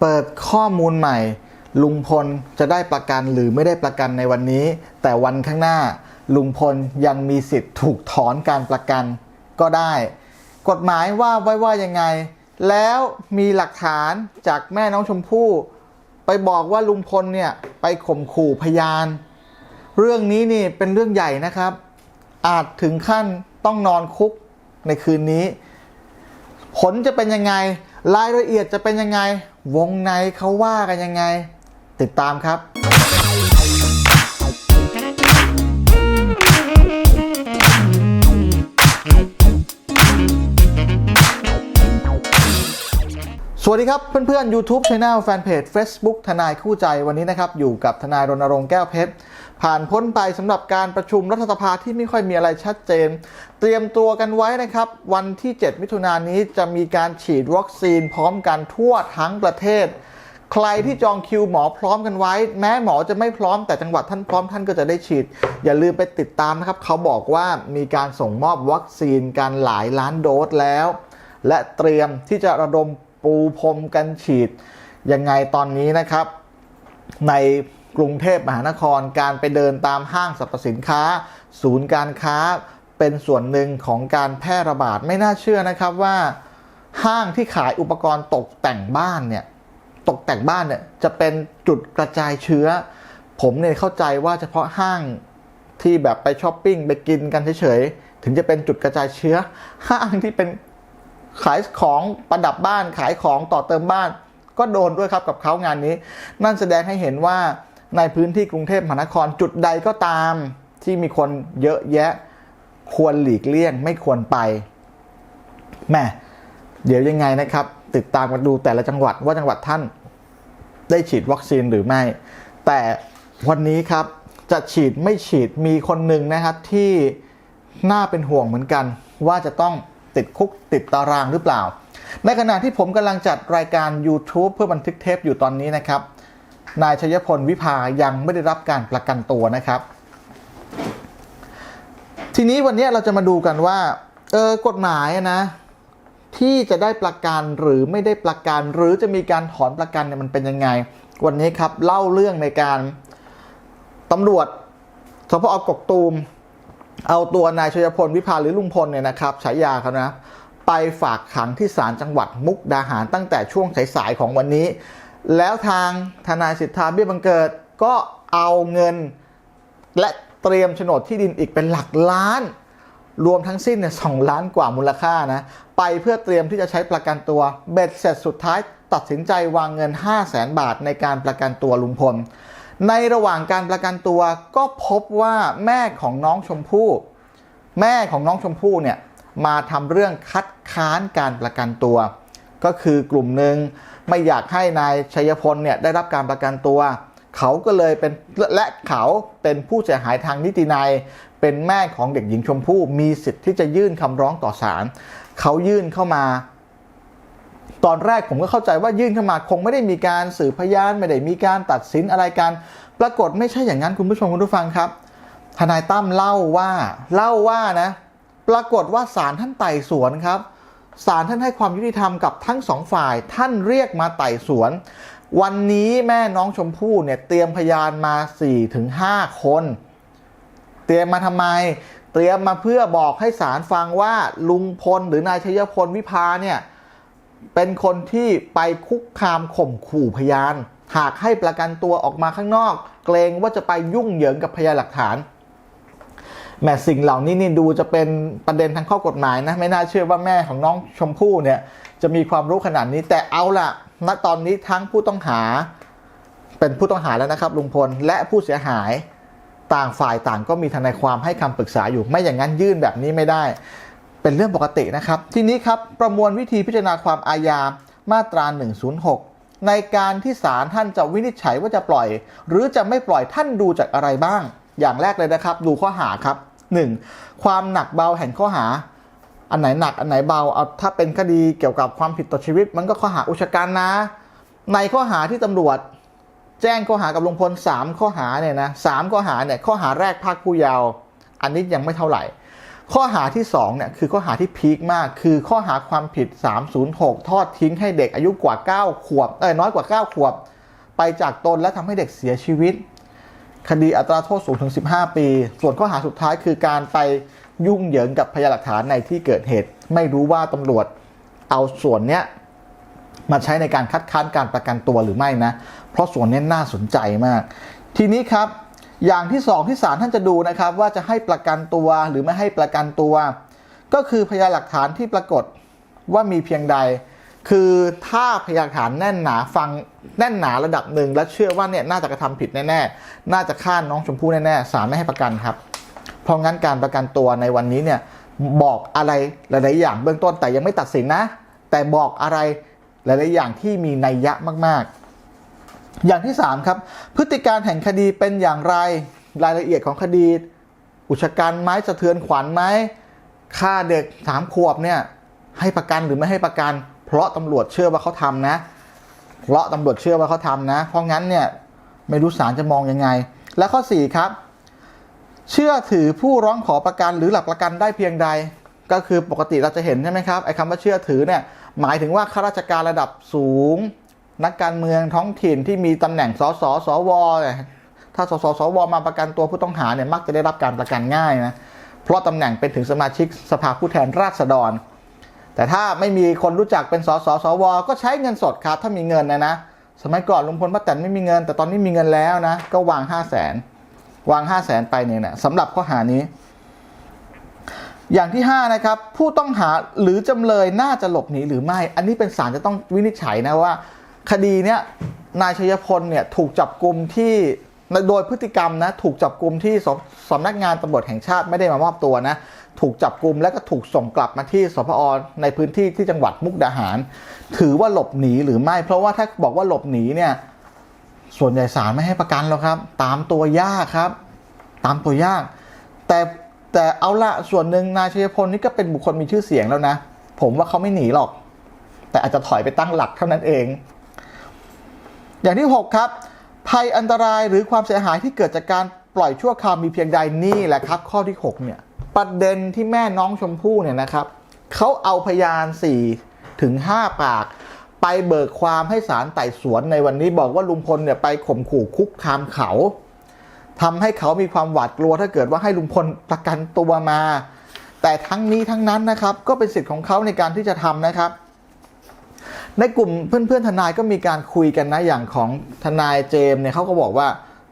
เปิดข้อมูลใหม่ ลุงพลจะได้ประกันหรือไม่ได้ประกันในวันนี้ แต่วันข้างหน้า ลุงพลยังมีสิทธิ์ถูกถอนการประกันก็ได้ กฎหมายว่าไว้ว่ายังไง แล้วมีหลักฐานจากแม่น้องชมพู่ไปบอกว่าลุงพลเนี่ยไปข่มขู่พยาน เรื่องนี้นี่เป็นเรื่องใหญ่นะครับ อาจถึงขั้นต้องนอนคุกในคืนนี้ ผลจะเป็นยังไง รายละเอียดจะเป็นยังไง วงในเขาว่ากันยังไง ติดตามครับสวัสดีครับ เพื่อนๆ YouTube Channel Fanpage Facebook ทนายคู่ใจวันนี้นะครับ อยู่กับทนายรณรงค์แก้วเพชร ผ่านพ้นไปสำหรับการประชุมรัฐสภาที่ไม่ค่อยมีอะไรชัดเจน เตรียมตัวกันไว้นะครับ วันที่ 7 มิถุนายนนี้จะมีการฉีดวัคซีนพร้อมกันทั่วทั้งประเทศ ใครที่จองคิวหมอพร้อมกันไว้ แม้หมอจะไม่พร้อมแต่จังหวัดท่านพร้อมท่านก็จะได้ฉีด อย่าลืมไปติดตามนะครับ เขาบอกว่ามีการส่งมอบวัคซีนกันหลายล้านโดสแล้ว และเตรียมที่จะระดมปูพรมกันฉีดยังไงตอนนี้นะครับ ใน กรุงเทพมหานครการไปเดินตามห้างสรรพสินค้า ศูนย์การค้าเป็นส่วนหนึ่งของการแพร่ระบาดไม่น่าเชื่อนะครับว่าห้างที่ขายอุปกรณ์ตกแต่งบ้านเนี่ยตกแต่งบ้านเนี่ยจะเป็นจุดกระจายเชื้อ ผมเนี่ยเข้าใจว่าเฉพาะห้างที่แบบไปช้อปปิ้งไปกินกันเฉยๆถึงจะเป็นจุดกระจายเชื้อ ห้างที่เป็นขายของประดับบ้านขายของต่อเติมบ้าน ก็โดนด้วยครับกับเขางานนี้ นั่นแสดงให้เห็นว่า ในพื้นที่กรุงเทพมหานครจุดใดก็ตามที่มีคนเยอะแยะควรหลีกเลี่ยงไม่ควรไปแม่เดี๋ยวยังไงนะครับ ติดตามกันดูแต่ละจังหวัดว่าจังหวัดท่านได้ฉีดวัคซีนหรือไม่ แต่วันนี้ครับจะฉีดไม่ฉีดมีคนหนึ่งนะครับที่น่าเป็นห่วงเหมือนกัน ว่าจะต้องติดคุกติดตารางหรือเปล่า ในขณะที่ผมกำลังจัดรายการ YouTube เพื่อบันทึกเทปอยู่ตอนนี้นะครับ นายชัยพลวิภายังไม่ได้รับการประกันตัวนะครับ ทีนี้วันนี้เราจะมาดูกันว่าเออกฎหมายนะที่จะได้ประกันหรือไม่ได้ประกัน หรือจะมีการถอนประกันเนี่ยมันเป็นยังไง วันนี้ครับเล่าเรื่องในการตำรวจสพอกกตูม เอาตัวนายชยพลวิภาหรือลุงพลเนี่ยนะครับฉายาเขานะไปฝากขังที่ศาลจังหวัดมุกดาหารตั้งแต่ช่วงสายๆของวันนี้ แล้วทางทนายสิทธาเบี้ยบังเกิด ก็เอาเงิน และเตรียมโฉนดที่ดินอีกเป็นหลักล้าน รวมทั้งสิ้นเนี่ยสล้านกว่ามูลค่านะ ไปเพื่อเตรียมที่จะใช้ประกันตัว เบ็ดเสร็จสุดท้ายตัดสินใจวางเงิน 5 0 0แสนบาทในการประกันตัวลุงพล ในระหว่างการประกันตัวก็พบว่าแม่ของน้องชมพู่ แม่ของน้องชมพู่เนี่ยมาทำเรื่องคัดค้านการประกันตัว ก็คือกลุ่มหนึ่ง ไม่อยากให้นายชัยพลเนี่ยได้รับการประกันตัว เขาก็เลยเป็นและเขาเป็นผู้เสียหายทางนิตินัยเป็นแม่ของเด็กหญิงชมพู่มีสิทธิ์ที่จะยื่นคำร้องต่อศาลเขายื่นเข้ามา ตอนแรกผมก็เข้าใจว่ายื่นเข้ามาคงไม่ได้มีการสืบพยานไม่ได้มีการตัดสินอะไรกัน ปรากฏไม่ใช่อย่างนั้นคุณผู้ชมคุณผู้ฟังครับ ทนายตั้มเล่าว่าเล่าว่านะ ปรากฏว่าศาลท่านไต่สวนครับ ศาลท่านให้ความยุติธรรมกับทั้งสองฝ่าย ท่านเรียกมาไต่สวน วันนี้แม่น้องชมพู่เนี่ยเตรียมพยานมา4-5คน เตรียมมาทำไม เตรียมมาเพื่อบอกให้ศาลฟังว่าลุงพลหรือนายชัยพลวิภาเนี่ยเป็นคนที่ไปคุกคามข่มขู่พยาน หากให้ประกันตัวออกมาข้างนอก เกรงว่าจะไปยุ่งเหยิงกับพยานหลักฐาน แหม่สิ่งเหล่านี้นี่ดูจะเป็นประเด็นทางข้อกฎหมายนะ ไม่น่าเชื่อว่าแม่ของน้องชมพู่เนี่ยจะมีความรู้ขนาดนี้ แต่เอาละณตอนนี้ทั้งผู้ต้องหา เป็นผู้ต้องหาแล้วนะครับลุงพลและผู้เสียหายต่างฝ่ายต่างก็มีทนายความให้คำปรึกษาอยู่ ไม่อย่างนั้นยื่นแบบนี้ไม่ได้ เป็นเรื่องปกตินะครับ ทีนี้ครับประมวลวิธีพิจารณาความอาญามาตรา 106 ในการที่ศาลท่านจะวินิจฉัยว่าจะปล่อย หรือจะไม่ปล่อยท่านดูจากอะไรบ้าง อย่างแรกเลยนะครับ ดูข้อหาครับ 1. ความหนักเบาแห่งข้อหา อันไหนหนักอันไหนเบาเอาถ้าเป็นคดีเกี่ยวกับความผิดต่อชีวิต มันก็ข้อหาอุกชะกันนะ ในข้อหาที่ตำรวจ แจ้งข้อหากับลุงพล 3 ข้อหาเนี่ยนะสามข้อหาเนี่ยข้อหาแรกภาคผู้ยาว อันนี้ยังไม่เท่าไหร่ ข้อหาที่2เนี่ยคือข้อหาที่พีคมาก คือข้อหาความผิด 306 ทอดทิ้งให้เด็กอายุกว่า 9 ขวบเอ้ยน้อยกว่า 9 ขวบ ไปจากตนและทำให้เด็กเสียชีวิต คดีอัตราโทษสูงถึง 15 ปี ส่วนข้อหาสุดท้ายคือการไปยุ่งเหยิงกับพยานหลักฐานในที่เกิดเหตุ ไม่รู้ว่าตำรวจเอาส่วนเนี้ยมาใช้ในการคัดค้านการประกันตัวหรือไม่นะ เพราะส่วนนี้น่าสนใจมาก ทีนี้ครับ อย่างที่สองที่ศาลท่านจะดูนะครับ ว่าจะให้ประกันตัวหรือไม่ให้ประกันตัว ก็คือพยานหลักฐานที่ปรากฏว่ามีเพียงใด คือถ้าพยานฐานแน่นหนาฟังแน่นหนาระดับหนึ่งและเชื่อว่าเนี่ยน่าจะกระทำผิดแน่ๆ น่าจะฆ่าน้องชมพู่แน่ๆศาลไม่ให้ประกันครับ เพราะงั้นการประกันตัวในวันนี้เนี่ยบอกอะไรหลายๆอย่างเบื้องต้นแต่ยังไม่ตัดสินนะ แต่บอกอะไรหลายๆอย่างที่มีนัยยะมากๆ อย่างที่ 3 ครับ พฤติการแห่งคดีเป็นอย่างไรรายละเอียดของคดี อุชกันไหมสะเทือนขวัญไหมฆ่าเด็กสามขวบเนี่ยให้ประกันหรือไม่ให้ประกัน เพราะตำรวจเชื่อว่าเขาทำนะ เพราะตำรวจเชื่อว่าเขาทำนะ เพราะงั้นเนี่ยไม่รู้ศาลจะมองยังไง และข้อ 4 ครับ เชื่อถือผู้ร้องขอประกันหรือหลักประกันได้เพียงใด ก็คือปกติเราจะเห็นใช่ไหมครับไอ้คำว่าเชื่อถือเนี่ยหมายถึงว่าข้าราชการระดับสูง นักการเมืองท้องถิ่นที่มีตำแหน่งสสสวเนี่ยถ้าสสสวมาประกันตัวผู้ต้องหาเนี่ยมักจะได้รับการประกันง่ายนะเพราะตำแหน่งเป็นถึงสมาชิกสภาผู้แทนราษฎร แต่ถ้าไม่มีคนรู้จักเป็นสสสว ก็ใช้เงินสดครับถ้ามีเงินนะนะ สมัยก่อนลุงพลป้าแตนไม่มีเงิน แต่ตอนนี้มีเงินแล้วนะ ก็วาง5 0 0แสนวาง5 0 0แสนไปเนี่ยนะสำหรับข้อหานี้ อย่างที่ 5 นะครับ ผู้ต้องหาหรือจำเลยน่าจะหลบหนีหรือไม่ อันนี้เป็นศาลจะต้องวินิจฉัยนะว่า คดีเนี้ยนายชยพลเนี่ยถูกจับกลุ่มที่โดยพฤติกรรมนะถูกจับกลุ่มที่สำนักงานตำรวจแห่งชาติไม่ได้มามอบตัวนะ ถูกจับกลุ่มแล้วก็ถูกส่งกลับมาที่สพอในพื้นที่ที่จังหวัดมุกดาหาร ถือว่าหลบหนีหรือไม่ เพราะว่าถ้าบอกว่าหลบหนีเนี่ยส่วนใหญ่ศาลไม่ให้ประกันหรอกครับ ตามตัวยากครับ ตามตัวยาก แต่แต่เอาละส่วนหนึ่งนายชัยพลนี่ก็เป็นบุคคลมีชื่อเสียงแล้วนะ ผมว่าเขาไม่หนีหรอก แต่อาจจะถอยไปตั้งหลักเท่านั้นเอง อย่างที่ 6 ครับ ภัยอันตรายหรือความเสียหายที่เกิดจากการปล่อยชั่วคราวมีเพียงใดนี่แหละครับ ข้อที่ 6 เนี่ย ประเด็นที่แม่น้องชมพู่เนี่ยนะครับเขาเอาพยาน4ถึง5ปาก ไปเบิกความให้ศาลไต่สวนในวันนี้บอกว่าลุงพลเนี่ยไปข่มขู่คุกคามเขาทำให้เขามีความหวาดกลัวถ้าเกิดว่าให้ลุงพลประกันตัวมา แต่ทั้งนี้ทั้งนั้นนะครับ ก็เป็นสิทธิ์ของเขาในการที่จะทำนะครับ ในกลุ่มเพื่อนๆทนายก็มีการคุยกันนะอย่างของทนายเจมส์เนี่ยเขาก็บอกว่า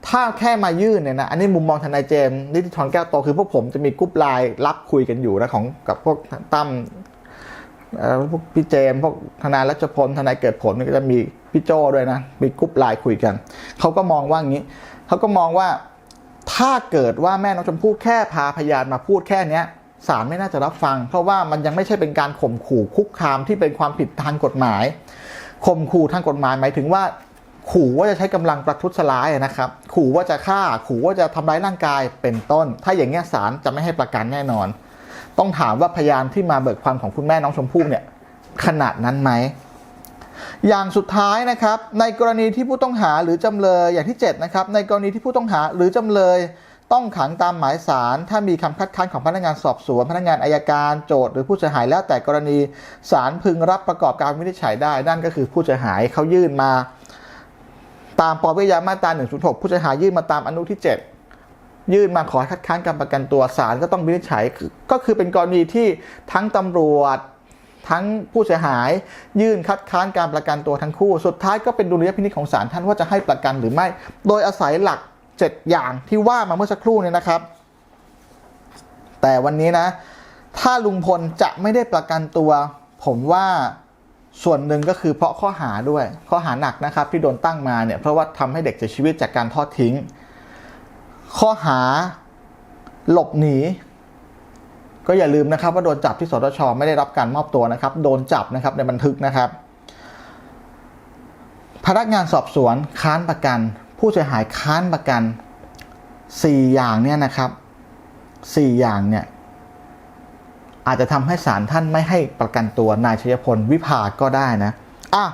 ถ้าแค่มายื่นเนี่ยนะอันนี้มุมมองทนายเจมส์นิติธรแก้วโตคือพวกผมจะมีกรุ๊ปไลน์รับคุยกันอยู่นะของกับพวกตั้มพวกพี่เจมส์พวกทนายรัชพลทนายเกิดผลนี่ก็จะมีพี่โจ้ด้วยนะ มีกรุ๊ปไลน์คุยกันเขาก็มองว่างี้เขาก็มองว่าถ้าเกิดว่าแม่น้องชมพู่แค่พาพยานมาพูดแค่เนี้ยศาลไม่น่าจะรับฟัง เพราะว่ามันยังไม่ใช่เป็นการข่มขู่คุกคามที่เป็นความผิดทางกฎหมายข่มขู่ทางกฎหมายหมายถึงว่า ขู่ว่าจะใช้กำลังประทุษร้ายนะครับ ขู่ว่าจะฆ่า ขู่ว่าจะทำร้ายร่างกายเป็นต้น ถ้าอย่างเงี้ยศาลจะไม่ให้ประกันแน่นอน ต้องถามว่าพยานที่มาเบิกความของคุณแม่น้องชมพู่เนี่ยขนาดนั้นไหมอย่างสุดท้ายนะครับ ในกรณีที่ผู้ต้องหาหรือจำเลยอย่างที่7นะครับในกรณีที่ผู้ต้องหาหรือจำเลย ต้องขังตามหมายสารถ้ามีคำคัดค้านของพนักงานสอบสวน พนักงานอายการโจทย์หรือผู้เสียหายแล้วแต่กรณีศาลพึงรับประกอบการวินิจฉัยได้นั่นก็คือผู้เสียหายเขายื่นมา ตามปวิยามาตรา106 ผู้เสียหายยื่นมาตามอนุที่ 7 ยื่นมาขอคัดค้านการประกันตัวศาลก็ต้องวินิจฉัย ก็คือเป็นกรณีที่ทั้งตำรวจ ทั้งผู้เสียหาย ยื่นคัดค้านการประกันตัวทั้งคู่ สุดท้ายก็เป็นดุลยพินิจของศาลท่านว่าจะให้ประกันหรือไม่ โดยอาศัยหลัก 7 อย่างที่ว่ามาเมื่อสักครู่เนี่ยนะครับ แต่วันนี้นะ ถ้าลุงพลจะไม่ได้ประกันตัว ผมว่า ส่วนหนึ่งก็คือเพราะข้อหาด้วยข้อหาหนักนะครับที่โดนตั้งมาเนี่ยเพราะว่าทำให้เด็กเสียชีวิตจากการทอดทิ้ง ข้อหาหลบหนี ก็อย่าลืมนะครับว่าโดนจับที่สตชไม่ได้รับการมอบตัวนะครับ โดนจับนะครับในบันทึกนะครับ พนักงานสอบสวนค้านประกัน ผู้เสียหายค้านประกัน 4 อย่างเนี่ยนะครับ 4 อย่างเนี่ย อาจจะทำให้ศาลท่านไม่ให้ประกันตัวนายชัยพลวิภาก็ได้นะอะ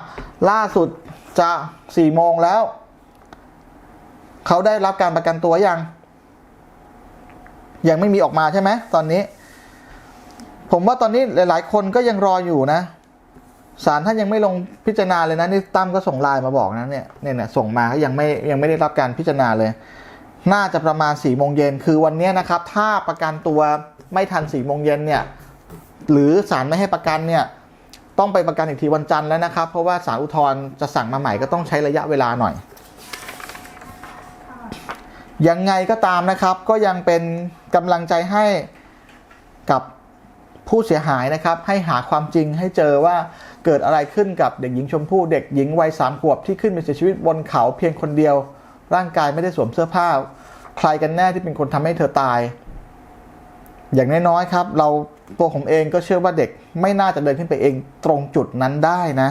ล่าสุดจะ4โมงแล้ว เขาได้รับการประกันตัวยัง ยังไม่มีออกมาใช่ไหมตอนนี้ ผมว่าตอนนี้หลาย ๆ คนก็ยังรออยู่นะศาลท่านยังไม่ลงพิจารณาเลยนะนี่ตั้มก็ส่งไลน์มาบอกนะเนี่ยเนี่ยเนี่ยส่งมาก็ยังไม่ยังไม่ได้รับการพิจารณาเลย น่าจะประมาณ4ี่โมงเย็นคือวันนี้นะครับ ถ้าประกันตัวไม่ทัน4ี่โมงเย็นเนี่ย หรือศาลไม่ให้ประกันเนี่ยต้องไปประกันอีกทีวันจันทร์แล้วนะครับ เพราะว่าศาลอุทธรณ์จะสั่งมาใหม่ก็ต้องใช้ระยะเวลาหน่อย ยังไงก็ตามนะครับ ก็ยังเป็นกำลังใจให้กับผู้เสียหายนะครับ ให้หาความจริงให้เจอว่าเกิดอะไรขึ้นกับเด็กหญิงชมพู่เด็กหญิงวัยสามขวบที่ขึ้นไปเสียชีวิตบนเขาเพียงคนเดียว ร่างกายไม่ได้สวมเสื้อผ้า ใครกันแน่ที่เป็นคนทำให้เธอตาย อย่างน้อยๆครับ เรา ตัวผมเองก็เชื่อว่าเด็กไม่น่าจะเดินขึ้นไปเองตรงจุดนั้นได้นะ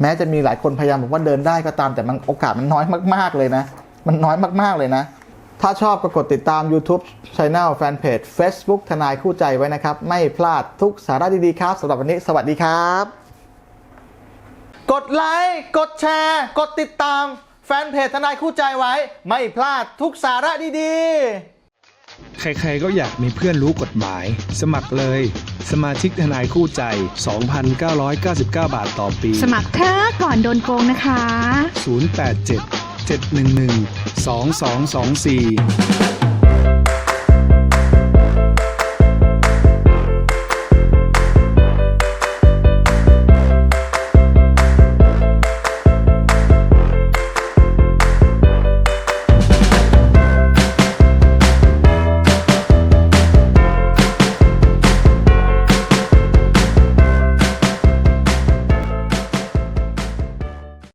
แม้จะมีหลายคนพยายามบอกว่าเดินได้ก็ตามแต่มันโอกาสมันน้อยมาก ๆเลยนะ มันน้อยมากๆเลยนะ ถ้าชอบก็กดติดตาม YouTube Channel Fanpage Facebook ทนายคู่ใจไว้นะครับ ไม่พลาดทุกสาระดีๆครับสำหรับวันนี้ สวัสดีครับ กดไลค์กดแชร์ กดติดตามแฟนเพจทนายคู่ใจไว้ ไม่พลาดทุกสาระดีๆ ใครๆก็อยากมีเพื่อนรู้กฎหมาย สมัครเลย สมาชิกทนายคู่ใจ 2,999 บาทต่อปี สมัครเธอก่อนโดนโกงนะคะ 087 711 2224